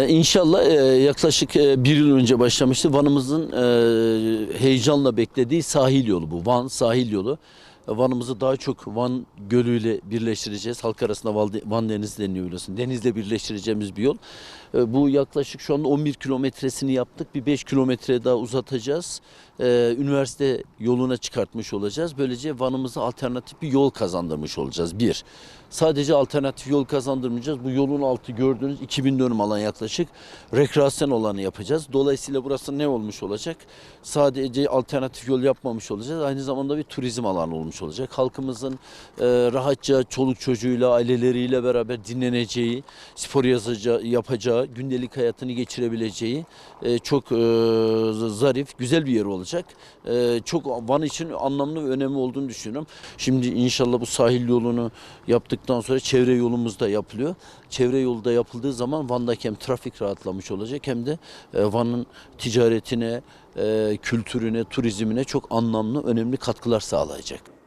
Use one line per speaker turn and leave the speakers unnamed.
Ee, inşallah e, yaklaşık e, bir yıl önce başlamıştı. Van'ımızın e, heyecanla beklediği sahil yolu bu. Van sahil yolu. E, Van'ımızı daha çok Van Gölü ile birleştireceğiz. Halk arasında Van Denizi deniyor biliyorsun. Denizle birleştireceğimiz bir yol. Bu yaklaşık şu anda 11 kilometresini yaptık. Bir 5 kilometre daha uzatacağız. Üniversite yoluna çıkartmış olacağız. Böylece Van'ımıza alternatif bir yol kazandırmış olacağız. Bir. Sadece alternatif yol kazandırmayacağız. Bu yolun altı gördüğünüz 2000 dönüm alan yaklaşık rekreasyon alanı yapacağız. Dolayısıyla burası ne olmuş olacak? Sadece alternatif yol yapmamış olacağız. Aynı zamanda bir turizm alanı olmuş olacak. Halkımızın e, rahatça çoluk çocuğuyla, aileleriyle beraber dinleneceği, spor yazacağı, yapacağı, gündelik hayatını geçirebileceği e, çok e, zarif, güzel bir yer olacak. E, çok Van için anlamlı ve önemli olduğunu düşünüyorum. Şimdi inşallah bu sahil yolunu yaptıktan sonra çevre yolumuz da yapılıyor. Çevre yolu da yapıldığı zaman Van'daki hem trafik rahatlamış olacak hem de e, Van'ın ticaretine, e, kültürüne, turizmine çok anlamlı, önemli katkılar sağlayacak.